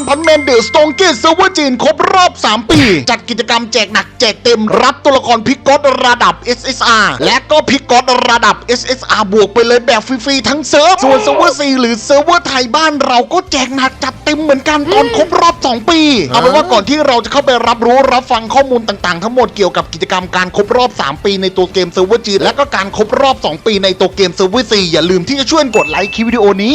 วันพันแมนเดอะสโตงเกตเซิร์ฟเวอร์จีนครบรอบ 3 ปี จัดกิจกรรมแจกหนักแจกเต็มรับตัวละครพิกกอตระดับ SSR และก็พิกกอตระดับ SSR บวกไปเลยแบบฟรีๆทั้งเซิร์ฟส่วนเซิร์ฟเวอร์ซีหรือเซิร์ฟเวอร์ไทยบ้านเราก็แจกหนักจัดเต็มเหมือนกันตอนครบรอบ 2 ปี เอาเป็นว่าก่อนที่เราจะเข้าไปรับรู้รับฟังข้อมูลต่างๆ ทั้งหมดเกี่ยวกับกิจกรรมการครบรอบ 3 ปีในตัวเกมเซิร์ฟเวอร์จีนและก็การครบรอบ 2 ปีในตัวเกมเซิร์ฟเวอร์ซีอย่าลืมที่จะช่วยกดไลค์คลิปวิดีโอนี้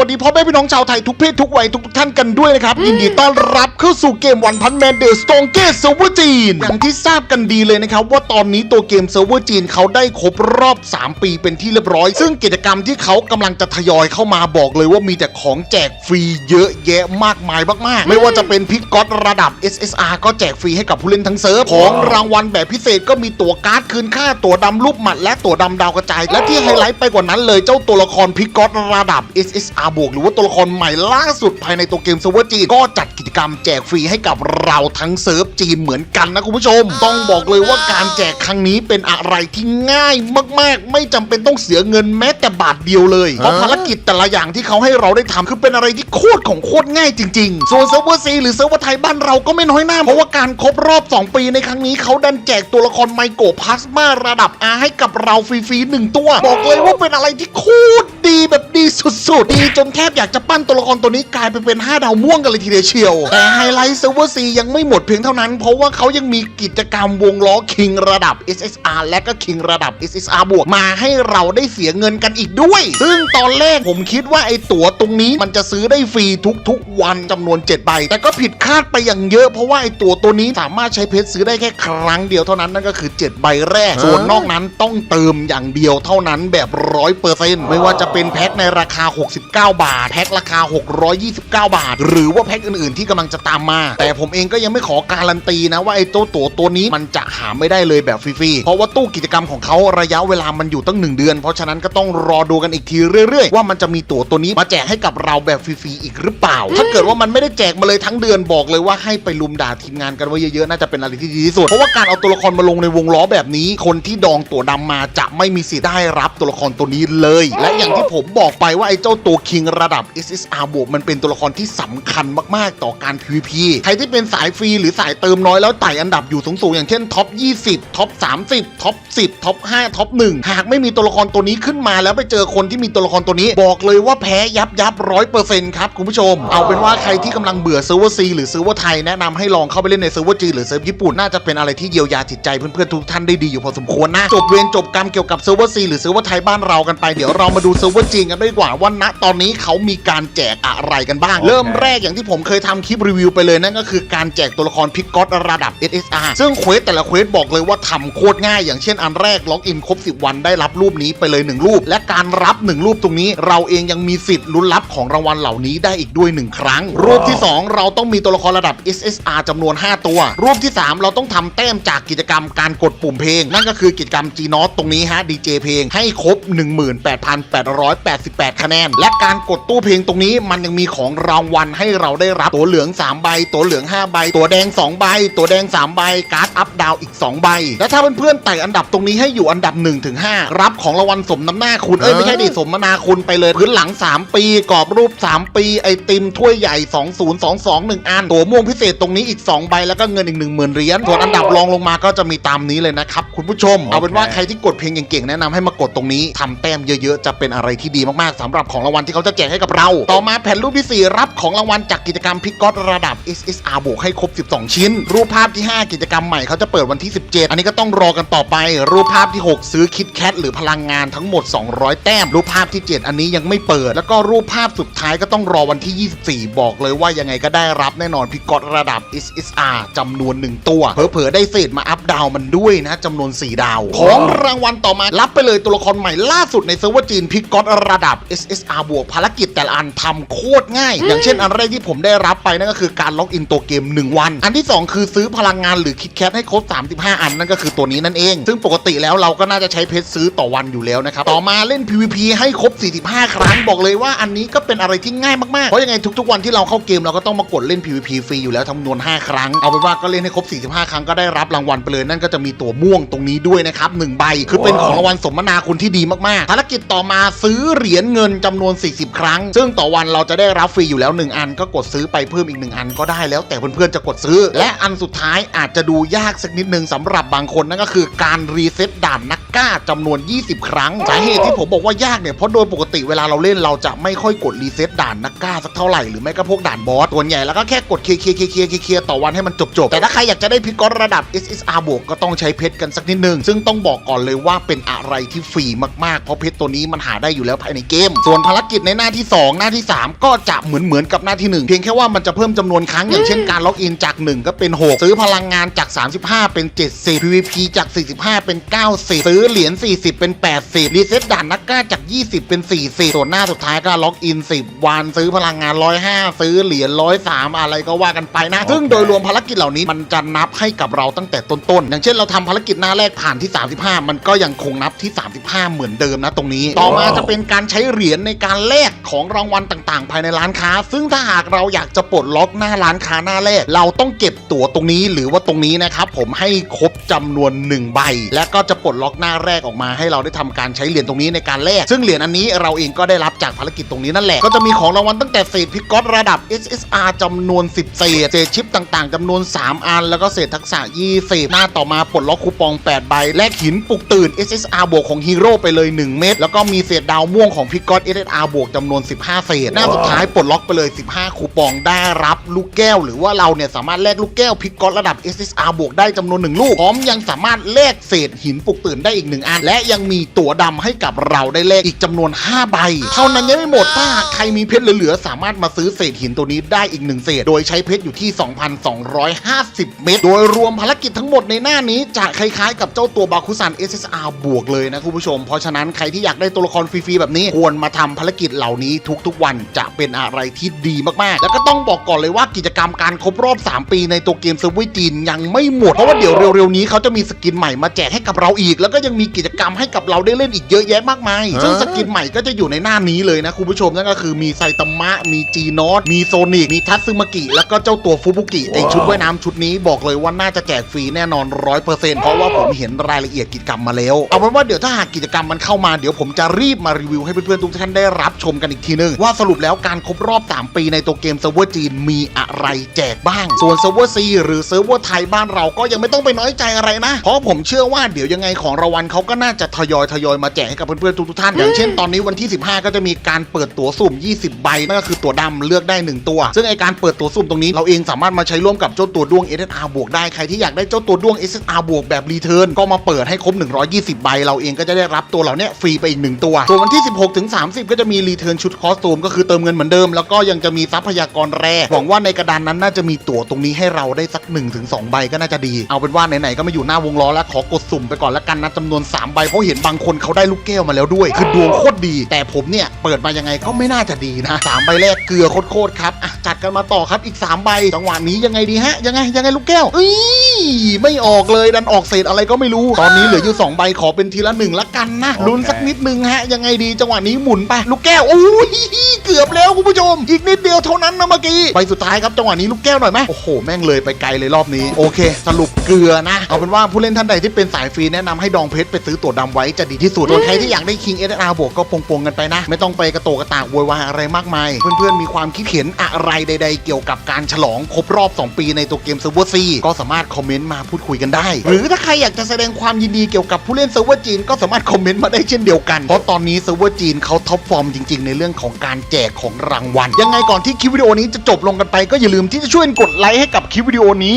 วัสดีพ่อแม่พี่น้องชาวไทยทุกเพศทุกวัยทุกท่านกันด้วยนะครับ ยินดีต้อนรับเข้าสู่เกมวันพันแมนเดอร์สโตงเกตเซิร์ฟเวอร์จีนอย่างที่ทราบกันดีเลยนะครับ ว่าตอนนี้ตัวเกมเซิร์ฟเวอร์จีนเขาได้ครบรอบ 3 ปีเป็นที่เรียบร้อย ซึ่งกิจกรรมที่เขากำลังจะทยอยเข้ามาบอกเลยว่ามีแต่ของแจกฟรีเยอะแยะมากมายมากๆ ไม่ว่าจะเป็นพิกก๊อตระดับ SSR ก็แจกฟรีให้กับผู้เล่นทั้งเซิร์ฟของรางวัลแบบพิเศษก็มีตั๋วการ์ดคืนค่าตั๋วดำรูปหมัดและตั๋วดำดาวกระจายและที่ไฮไลท์ไปกว่านั้นเลยเจ้าตัวละครพิกก๊อตระดับ SSR บวกหรือว่าตัวละครใหม่ล่าสุดภายในตัวเกมเซิร์ฟเวอร์จีนก็จัดกิจกรรมแจกฟรีให้กับเราทั้งเซิร์ฟจีนเหมือนกันนะคุณผู้ชม ต้องบอกเลยว่าการแจกครั้งนี้เป็นอะไรที่ง่ายมากๆ ไม่จำเป็นต้องเสียเงินแม้แต่บาทเดียวเลยเพราะภารกิจแต่ละอย่างที่เขาให้เราได้ทำคือเป็นอะไรที่โคตรของโคตรง่ายจริงๆส่วนเซิร์ฟเวอร์ซีหรือเซิร์ฟเวอร์ไทยบ้านเราก็ไม่น้อยหน้าเพราะว่าการครบรอบ 2 ปีในครั้งนี้เขาดันแจกตัวละครไมโกพลาสมาระดับ R ให้กับเราฟรีๆหนึ่งตัว บอกเลยว่าเป็นอะไรที่โคตรดีแบบดี สุดๆ ดีจนแทบอยากจะปั้นตัวละครตัวนี้กลายไปเป็น 5 ดาวม่วงกันเลยทีเดียวเชียว แต่ไฮไลท์เซิร์ฟเวอร์ซียังไม่หมดเพียงเท่านั้น เพราะว่าเขายังมีกิจกรรมวงล้อคิงระดับ SSR และก็คิงระดับ SSR บวกมาให้เราได้เสียเงินกันอีกด้วย ซึ่งตอนแรกผมคิดว่าไอ้ตั๋วตรงนี้มันจะซื้อได้ฟรีทุกๆ วันจำนวน7ใบ แต่ก็ผิดคาดไปอย่างเยอะเพราะว่าไอ้ตั๋วตัวนี้สามารถใช้เพชรซื้อได้แค่ครั้งเดียวเท่านั้นนั่นก็คือ 7 ใบแรก ส่วนนอกนั้นต้องเติมอย่างเดียวเท่านั้นแบบร้อยเปอร์เซ็นต์ไม่ว่าจะเป็นแพ็คในรราคา 69 บาท แพ็คราคา 629 บาท หรือว่าแพ็คอื่นๆ ที่กำลังจะตามมา แต่ผมเองก็ยังไม่ขอการันตีนะว่าไอ้ตัวตัวตัวนี้มันจะหาไม่ได้เลยแบบฟรีๆ เพราะว่าตู้กิจกรรมของเขาระยะเวลามันอยู่ตั้ง 1 เดือน เพราะฉะนั้นก็ต้องรอดูกันอีกทีเรื่อยๆ ว่ามันจะมีตัวตัวนี้มาแจกให้กับเราแบบฟรีๆอีกหรือเปล่า ถ้าเกิดว่ามันไม่ได้แจกมาเลยทั้งเดือนบอกเลยว่าให้ไปลุมด่าทีมงานกันไว้เยอะๆน่าจะเป็นอะไรที่ดีที่สุดเพราะว่าการเอาตัวละครมาลงในวงล้อแบบนี้ คนที่ดองตัวดำมาจะไม่มีสิทธิ์ได้รับตัวละครตัวนี้เลย และอย่างที่ผมบอกไปว่าไอ้เจ้าตัวคิงระดับ SSR บวกมันเป็นตัวละครที่สำคัญมากๆ ต่อการ PVP ใครที่เป็นสายฟรีหรือสายเติมน้อยแล้วไต่อันดับอยู่สูงๆอย่างเช่นท็อป 20 ท็อป 30 ท็อป 10 ท็อป 5 ท็อป 1 หากไม่มีตัวละครตัวนี้ขึ้นมาแล้วไปเจอคนที่มีตัวละครตัวนี้ บอกเลยว่าแพ้ยับยับร้อยเปอร์เซ็นต์ครับคุณผู้ชม เอาเป็นว่าใครที่กำลังเบื่อเซิร์ฟเวอร์ซีหรือเซิร์ฟเวอร์ไทยแนะนำให้ลองเข้าไปเล่นในเซิร์ฟเวอร์จีนหรือเซิร์ฟญี่ปุ่นน่าจะเป็นอะไรที่เยียวยาจิตใจเพื่อนๆทุกท่านได้ดีอยู่พอสมควรนะจบเวรจบกรรมเกี่ยวกับเซิร์ฟเวอร์ซีหรือเซิร์ฟเวอร์ไทยบ้านเรากันไปเดี๋ยวเรามาดูเซิร์ฟเวอร์จีกันด้วยกว่าว่าณตอนนี้เขามีการแจกอะไรกันบ้าง เริ่มแรกอย่างที่ผมเคยทำคลิปรีวิวไปเลยนั่นก็คือการแจกตัวละครพิกก๊อตระดับ SSR ซึ่งเควสแต่ละเควสบอกเลยว่าทำโคตรง่าย อย่างเช่นอันแรกล็อกอินครบ 10 วันได้รับรูปนี้ไปเลย 1 รูป และการรับ 1 รูปตรงนี้ เราเองยังมีสิทธิ์ลุ้นรับของรางวัลเหล่านี้ได้อีกด้วย 1 ครั้ง รูปที่ 2 เราต้องมีตัวละครระดับ SSR จำนวน 5 ตัว รูปที่ 3 เราต้องทำแต้มจากกิจกรรมการกดปุ่มเพลง นั่นก็คือกิจกรรม G n o t ตรงนี้ฮะ DJ เพลงให้ครบ 18,888คะแนน และการกดตู้เพลงตรงนี้มันยังมีของรางวัลให้เราได้รับตัวเหลือง 3 ใบ ตัวเหลือง 5 ใบ ตัวแดง 2 ใบ ตัวแดง 3 ใบ การ์ดอัพดาวอีก 2 ใบ และถ้าเพื่อนๆไต่อันดับตรงนี้ให้อยู่อันดับ1-5รับของรางวัลสมน้ำหน้าคุณ เอ้ยไม่ใช่ดิสมนาคุณไปเลย พื้นหลัง 3 ปีกรอบรูป 3 ปี ไอติมถ้วยใหญ่ 2022 1อันตัวม่วงพิเศษตรงนี้อีก 2 ใบ แล้วก็เงินอีก1 0,000เหรียญส่วนอันดับรองลงมาก็จะมีตามนี้เลยนะครับคุณผู้ชม เอาเป็นว่าใครที่กดเพลงเก่งๆแนะนำให้มากดตรงนี้ทำแต้มเยอะๆจะเป็นอะไรที่ดีมากๆสำหรับของรางวัลที่เขาจะแจกให้กับเรา ต่อมาแผ่นรูปที่ 4 รับของรางวัลจากกิจกรรมพิกกอตระดับ SSR บวกให้ครบ 12 ชิ้น รูปภาพที่ 5 กิจกรรมใหม่เขาจะเปิดวันที่ 17 อันนี้ก็ต้องรอกันต่อไป รูปภาพที่ 6 ซื้อคิดแคทหรือพลังงานทั้งหมด 200 แต้ม รูปภาพที่ 7 อันนี้ยังไม่เปิด แล้วก็รูปภาพสุดท้ายก็ต้องรอวันที่ 24 บอกเลยว่ายังไงก็ได้รับแน่นอนพิกกอตระดับ SSR จำนวน 1 ตัวเผลอๆได้เศษมาอัพดาวมันด้วยนะจำนวน 4 ดาว ของรางวัลต่อมารับไปเลยตัวละครใหม่ล่าสุดในเซิร์ฟเวอร์จีนพิกกอตระดับ SSR บวกภารกิจแต่ละอันทำโคตรง่าย อย่างเช่นอันแรกที่ผมได้รับไปนั่นก็คือการล็อกอินตัวเกม 1 วัน อันที่ 2 คือซื้อพลังงานหรือคิดแคทให้ครบ 35 อันนั่นก็คือตัวนี้นั่นเอง ซึ่งปกติแล้วเราก็น่าจะใช้เพชรซื้อต่อวันอยู่แล้วนะครับ ต่อมาเล่น PVP ให้ครบ 45 ครั้งบอกเลยว่าอันนี้ก็เป็นอะไรที่ง่ายมากๆ เพราะยังไงทุกๆวันที่เราเข้าเกมเราก็ต้องมากดเล่น PVP ฟรีอยู่แล้วจำนวน 5 ครั้ง เอาเป็นว่าก็เล่นให้ครบ 45 ครั้งก็ได้รับรางวัลไปเลยนั่นก็จะมีตัวม่วงตรงนี้ด้วยนะครับหนึ่งใบ คือเป็นของรางวัลสมนาคุณที่ดีมากๆภารกิจต่อมาซื้อเหรียญเงินจำนวน 40 ครั้ง ซึ่งต่อวันเราจะได้รับฟรีอยู่แล้ว 1 อันก็กดซื้อไปเพิ่มอีก 1 อันก็ได้แล้วแต่เพื่อนๆจะกดซื้อ และอันสุดท้ายอาจจะดูยากสักนิดนึงสำหรับบางคนนั่นก็คือการรีเซ็ตด่านนักกล้าจำนวน 20 ครั้งสาเหตุที่ผมบอกว่ายากเนี่ยเพราะโดยปกติเวลาเราเล่นเราจะไม่ค่อยกดรีเซ็ตด่านนักกล้าสักเท่าไหร่หรือไม่ก็พวกด่านบอสส่วนใหญ่แล้วก็แค่กดเคลียร์เคลียร์เคลียร์เคลียร์เคต่อวันให้มันจบๆแต่ถ้าใครอยากจะได้พิกอตระดับ SSR บวกก็ต้องใช้เพชรกันสักนิดนึงซึ่งต้องบอกก่อนเลยว่าเป็นอะไรที่ฟรีมากๆเพราะเพชรตัวนี้มันหาได้อยู่แล้วภายในเกมส่วนภารกิจในหน้าที่ 2 หน้าที่ 3 ก็จะเหมือนเหมือนๆกับหน้าที่ 1 เพียงแค่ว่ามันจะเพิ่มจำนวนครั้งอย่างเช่นการล็อกอินจาก 1 ก็เป็น 6 ซื้อพลังงานจาก 35 เป็น 70 PVP จาก 45 เป็น 90 ซื้อเหรียญ 40 เป็น 80 รีเซ็ตด่านนักกล้าจาก 20 เป็น 40 ส่วนหน้าสุดท้ายก็ล็อกอิน 10 วัน ซื้อพลังงาน 105 ซื้อเหรียญ 103 อะไรก็ว่ากันไปนะ ซึ่งโดยรวมภารกิจเหล่านี้มันจะนับให้กับเราตั้งแต่ต้นๆ อย่างเช่นเราทำภารกิจหน้าแรกผ่านที่ 35 มันก็ยังคงนับที่ 35 เหมือนเดิมนะตรงนี้ ต่อมาจะเป็นการใช้เหรียญในการแลกของรางวัลต่างๆ ภายในร้านค้า ซึ่งถ้าหากเราอยากจะปลดล็อกหน้าร้านค้าหน้าแรก เราต้องเก็บตั๋วตรงนี้หรือว่าตรงนี้นะครับผมให้ครบจำนวน 1 ใบ และก็จะปลดล็อกหน้าแรกออกมา ให้เราได้ทำการใช้เหรียญตรงนี้ในการแลกซึ่งเหรียญอันนี้เราเองก็ได้รับจากภารกิจตรงนี้นั่นแหละก็จะมีของรางวัลตั้งแต่เศษพิกอตระดับ SSR จำนวน 10 เศษเศษชิปต่างๆจำนวน 3 อัน แล้วก็เศษทักษะ20หน้าต่อมาปลดล็อกคูปอง 8 ใบแลกหินปลุกตื่น SSR บวกของฮีโร่ไปเลย 1 เม็ดแล้วก็มีเศษดาวม่วงของพิกอต SSR บวกจำนวน 15 เศษ หน้าสุดท้ายปลดล็อกไปเลย 15 คูปองได้รับลูกแก้ว หรือว่าเราเนี่ยสามารถแลกลูกแก้วพิกอตระดับ SSR บวกได้จำนวน 1 ลูก พร้อมยังสามารถแลกเศษหินปลุกตื่นได้อีก 1 อัน และยังมีตั๋วดำให้กับเราได้แลกอีกจำนวน 5 ใบ เท่านั้นยังไม่หมดถ้าหากใครมีเพชรเหลือๆสามารถมาซื้อเศษหินตัวนี้ได้อีก 1 เศษ โดยใช้เพชรอยู่ที่ 2,250 เม็ด โดยรวมภารกิจทั้งหมดในหน้านี้จะคล้ายๆ กับเจ้าตัวบาคุซัน SSR บวกเลยนะคุณผู้ชม เพราะฉะนั้นใครที่อยากได้ตัวละครฟรีๆแบบนี้ควรมาทำภารกิจเหล่านี้ทุกๆวันจะเป็นอะไรที่ดีมากๆ แล้วก็ต้องบอกก่อนเลยว่ากิจกรรมการครบรอบ 3 ปีในตัวเกมเซอร์วิจีนยังไม่หมด เพราะว่าเดี๋ยวเร็วๆนี้เขาจะมีสกินใหม่มาแจกให้กับเราอีก แล้วก็ยังมีกิจกรรมให้กับเราได้เล่นอีกเยอะแยะมากมาย ซึ่งสกินใหม่ก็จะอยู่ในหน้านี้เลยนะคุณผู้ชมนั่นก็คือมีไซตามะ มีจีนอสมีโซนิกมีทัตซึมากิ แล้วก็เจ้าตัวฟูบุกิในชุดว่ายน้ำชุดนี้บอกเลยว่าน่าจะแจกฟรีแน่นอนร้อยเปอร์เซ็นต์เพราะว่าผมเห็นรายละเอียดกิจกรรมมาแล้ว เอาเป็นว่าเดี๋ยวถ้าหากกิจกรรมมันเข้ามาเดี๋ยวผมจะรีบมารีวิวให้เพื่อนๆทุกท่านได้รับชมกันอีกทีนึง ว่าสรุปแล้วการครบรอบ 3 ปีในตัวเกมเซิร์ฟเวอร์จีนมีอะไรแจกบ้าง ส่วนเซิร์ฟเวอร์ซีหรือเซิร์ฟเวอร์ไทยบ้านเราก็ยังไม่ต้องไปน้อยใจอะไรนะ เพราะผมเชื่อว่าเดี๋ยวยังไงของรางวัลเขาก็น่าจะทยอยทยอยมาแจกให้กับเพื่อนๆทุกๆท่านอย่างเช่นตอนนี้วันที่ 15 ก็จะมีการเปิดตั๋วสุ่ม 20 ใบนั่นก็คือตั๋วดำเลือกได้ 1 ตัว ซึ่งไอการเปิดตั๋วสุ่มตรงนี้เราเองสามารถมาใช้ร่วมกับเจ้าตัวดวง SSR บวกได้ใครที่อยากได้เจ้าตัวดวง SSR บวกแบบรีเทิร์นก็มาเปิดให้ครบ 120 ใบเราเองก็จะได้รับตัวเหล่านี้ฟรีไปอีกหนึ่งตัวส่วนวันที่ 16ถึง30 ก็จะมีรีเทิร์นชุดคอสตูมก็คือเติมเงินเหมือนเดิม แล้วก็ยังจะมีทรัพยากรแร่หวังว่าในกระดานนั้นน่าจะมีตั๋วตรงนี้ให้เราได้สัก1ถึง2ใบก็น่าจะดี เอาเป็นว่าไหนๆก็มาอยู่หน้าวงล้อแล้วขอกดสุ่มไปก่อนแล้วกันนะจำนวน3ใบเพราะเห็นบางคนเขาได้ลูกแก้วมาแล้วด้วย คือดวงโคตรดี แต่ผมเนี่ยเปิดมายังไงก็ไม่น่าจะดีนะสามใบแรกเกลือโคตรๆครับอะจัดกันมาต่อครับอีก3ใบจังหวะนี้ยังไงดีฮะยังไงยังไงลูกแก้วเอ้ยไม่ออกเลยดันออกเศษอะไรก็ไม่รู้ ตอนนี้เหลืออยู่2ใบขอเป็นทีละหนึ่งละกันนะลุ้นสักนิดนึงฮะยังไงดีจังหวะนี้หมุนไป ลูกแก้วโอ้ยเกือบแล้วคุณผู้ชม อีกนิดเดียวเท่านั้นนะเมื่อกี้ใบสุดท้ายครับจังหวะนี้ลูกแก้วหน่อยไหมโอ้โหแม่งเลยไปไกลเลยรอบนี้โอเค สรุปเกลือนะ เอาเป็นว่าผู้เล่นท่านใดที่เป็นสายฟรีแนะนำให้ดองเพชรไปซื้อตั๋วดำไว้จะดีที่สุดส่วนใครที่อยากได้คิงเอสอาร์บวกก็ปงๆกันไปนะ ไม่ต้องไปกระโตกกระตากโวยวายอะไรมากมาย เพื่อนๆมีความคิดเห็นอะไรใด ๆ เกี่ยวกับการฉลองครบรอบ 2 ปีในตัวเกมเซิร์ฟเวอร์ซีก็สามารถคอมเมนต์มาพูดคุยกันได้ หรือถ้าใครอยากจะแสดงความยินดีเกี่ยวกับผู้เล่นเซิร์ฟเวอร์จีนก็สามารถคอมเมนต์มาได้เช่นเดียวกันเพราะตอนนี้เซิร์ฟเวอร์จีนเขาท็อปฟอร์มจริง ๆ ในเรื่องของการแจกของรางวัล ยังไงก่อนที่คลิปวิดีโอนี้จะจบลงกันไปก็อย่าลืมที่จะช่วยกดไลค์ให้กับคลิปวิดีโอนี้